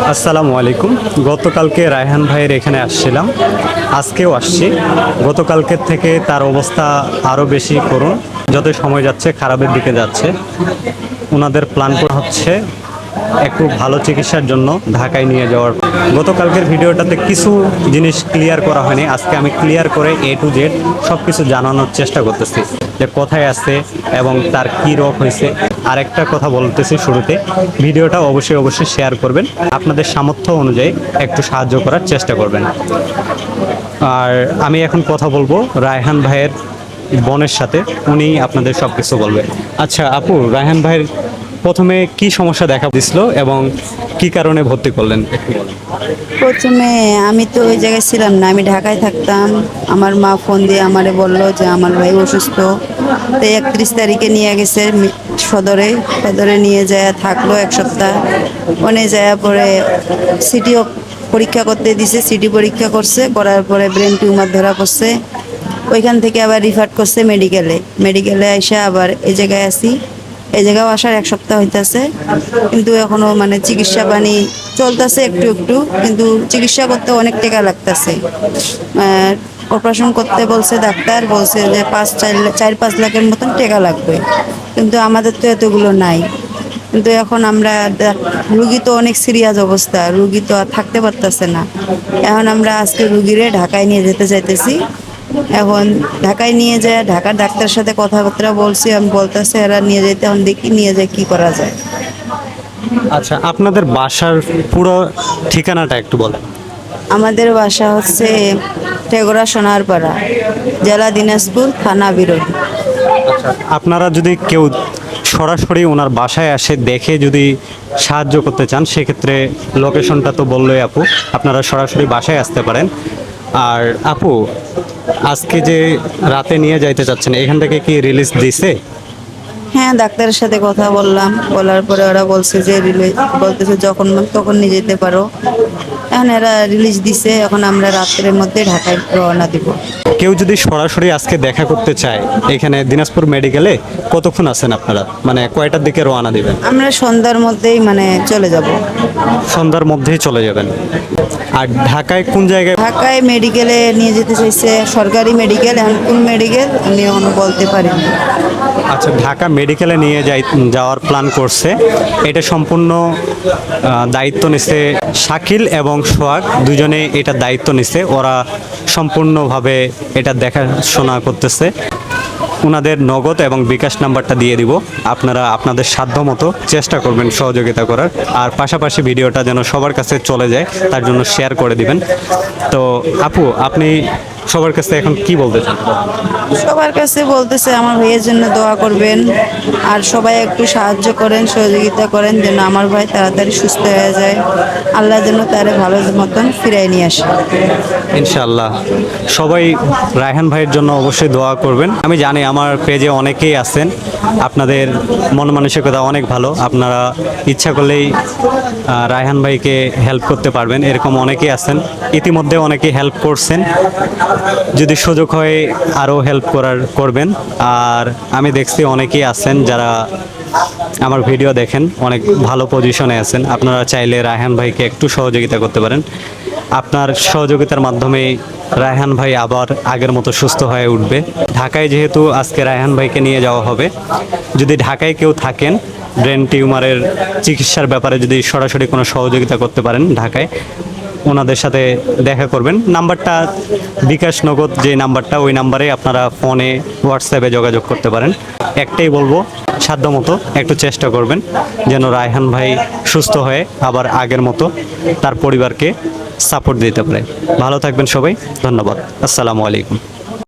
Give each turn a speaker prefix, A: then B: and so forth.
A: আসসালামু আলাইকুম। গতকালকে রায়হান ভাইয়ের এখানে আসছিলাম। আজকেও আসছি। গতকালকের থেকে তার অবস্থা আরও বেশি করুন। যত সময় যাচ্ছে, খারাপের দিকে যাচ্ছে। ওনাদের প্ল্যান করা হচ্ছে একটু ভালো চিকিৎসার জন্য ঢাকায় নিয়ে যাওয়ার। গতকালকের ভিডিওটাতে কিছু জিনিস ক্লিয়ার করা হয়নি। আজকে আমি ক্লিয়ার করে এ টু জেড সব কিছু জানানোর চেষ্টা করতেছি যে কোথায় আছে এবং তার কী রোগ হয়েছে। আরেকটা কথা বলতেছি শুরুতে, ভিডিওটা অবশ্যই অবশ্যই শেয়ার করবেন। আপনাদের সামর্থ্য অনুযায়ী একটু সাহায্য করার চেষ্টা করবেন। আর আমি এখন কথা বলব রায়হান ভাইয়ের বোনের সাথে উনি আপনাদের সব কিছু বলবে আচ্ছা আপু, রায়হান ভাইয়ের প্রথমে কি সমস্যা দেখা দিছিল এবং কি কারণে ভর্তি করলেন?
B: প্রথমে আমি তো ওই জায়গায় ছিলাম না, আমি ঢাকায় থাকতাম। আমার মা ফোন দিয়ে আমারে বলল যে, আমার ভাই অসুস্থ। তো একত্রিশ তারিখে নিয়ে গেছে সদরে। সদরে নিয়ে যায়, থাকল এক সপ্তাহ। ওখানে যাওয়ার পরে সিটিও পরীক্ষা করতে দিছে সিটি পরীক্ষা করছে, করার পরে ব্রেন টিউমার ধরা পড়ছে। ওইখান থেকে আবার রিফার করছে মেডিকেলে মেডিকেলে এসে আবার এই জায়গায় আসি এই জায়গাও আসার এক সপ্তাহ হইতাছে, কিন্তু এখনও মানে চিকিৎসা পানি চলতেছে একটু একটু, কিন্তু চিকিৎসা করতে অনেক টাকা লাগতেছে। অপারেশন করতে বলছে ডাক্তার, বলছে যে পাঁচ, চার চার, পাঁচ লাখের মতন টাকা লাগবে। কিন্তু আমাদের তো এতগুলো নাই। কিন্তু এখন আমরা রুগী তো অনেক সিরিয়াস অবস্থা, রুগী তো আর থাকতে পারতেছে না। এখন আমরা আজকে রুগীরে ঢাকায় নিয়ে যেতে চাইতেছি। এখন ঢাকায় নিয়ে যায় ঢাকার ডাক্তারের সাথে কথাবার্তা বলছি আমি বলতেছে এরা নিয়ে যেতে এখন দেখি নিয়ে যায় কি করা যায়?
A: আচ্ছা আপনাদের বাসার পুরো ঠিকানাটা একটু বলেন।
B: আমাদের বাসা হচ্ছে টেগরা সোনারপাড়া জেলা দিনাজপুর থানা বিরোধী।
A: আপনারা যদি কেউ সরাসরি ওনার বাসায় আসে দেখে যদি সাহায্য করতে চান সেক্ষেত্রে লোকেশনটা তো বললোই আপু আপনারা সরাসরি বাসায় আসতে পারেন। আর আপু, আজকে যে রাতে নিয়ে যাইতে চাচ্ছেন, এখান থেকে কি রিলিজ দিছে?
B: হ্যাঁ ডাক্তারের সাথে কথা বললাম। বলার পরে ওরা বলছে যে রিলিজ বলতেছে যখন মন তখন নিয়ে যেতে পারো। এখন এরা রিলিজ দিছে, এখন আমরা রাত্রের মধ্যে ঢাকায় রওনা দিব।
A: কেউ যদি সরাসরি আজকে দেখা করতে চায় এখানে দিনাজপুর মেডিকেলে কতক্ষণ আছেন আপনারা? মানে কয়টার দিকে রওনা দিবেন?
B: আমরা সন্ধ্যার মধ্যেই মানে চলে যাব।
A: সন্ধ্যার মধ্যেই চলে যাবেন। আর ঢাকায় কোন জায়গায়?
B: ঢাকায় মেডিকেলে নিয়ে যেতে চাইছে সরকারি মেডিকেল এখন কোন মেডিকেল আমি এখনও বলতে পারিনি
A: আচ্ছা ঢাকা মেডিকেলে নিয়ে যাই যাওয়ার প্ল্যান করছে। এটা সম্পূর্ণ দায়িত্ব নিছে শাকিল এবং সোহাগ। দুজনে এটা দায়িত্ব নিছে ওরা সম্পূর্ণভাবে এটা দেখাশোনা করতেছে। ওনাদের নগদ এবং বিকাশ নাম্বারটা দিয়ে দিব। আপনারা আপনাদের সাধ্য মতো চেষ্টা করবেন সহযোগিতা করার। আর পাশাপাশি ভিডিওটা যেন সবার কাছে চলে যায়, তার জন্য শেয়ার করে দিবেন। তো আপু, আপনি সবার কাছে এখন কি বলতে চান?
B: সবার কাছে বলতেছে আমার ভাইয়ের জন্য দোয়া করবেন আর সবাই একটু সাহায্য করেন সহযোগিতা করেন যেন আমার ভাই তাড়াতাড়ি সুস্থ হয়ে যায়। আল্লাহ যেন তারে ভালো মতন ফিরাই নিয়ে আসে।
A: ইনশাল্লাহ সবাই রায়হান ভাইয়ের জন্য অবশ্যই দোয়া করবেন। আমি জানি আমার পেজে অনেকেই আছেন। আপনাদের মন মানসিকতা অনেক ভালো। আপনারা ইচ্ছা করলেই রায়হান ভাইকে হেল্প করতে পারবেন। এরকম অনেকেই আছেন। ইতিমধ্যে অনেকেই হেল্প করছেন। যদি সুযোগ হয় আরও হেল্প করার, করবেন। আর আমি দেখছি অনেকেই আছেন যারা আমার ভিডিও দেখেন, অনেক ভালো পজিশনে আছেন। আপনারা চাইলে রায়হান ভাইকে একটু সহযোগিতা করতে পারেন। আপনার সহযোগিতার মাধ্যমে রায়হান ভাই আবার আগের মতো সুস্থ হয়ে উঠবে। ঢাকায় যেহেতু আজকে রায়হান ভাইকে নিয়ে যাওয়া হবে, যদি ঢাকায় কেউ থাকেন ব্রেন টিউমারের চিকিৎসার ব্যাপারে যদি সরাসরি কোনো সহযোগিতা করতে পারেন ঢাকায় ওনাদের সাথে দেখা করবেন। নাম্বারটা বিকাশ নগদ যে নাম্বারটা, ওই নাম্বারে আপনারা ফোনে, হোয়াটসঅ্যাপে যোগাযোগ করতে পারেন। একটাই বলব, সাধ্যমতো একটু চেষ্টা করবেন যেন রায়হান ভাই সুস্থ হয়ে আবার আগের মতো তার পরিবারকে সাপোর্ট দিতে পারে। ভালো থাকবেন সবাই, ধন্যবাদ। আসসালামু আলাইকুম।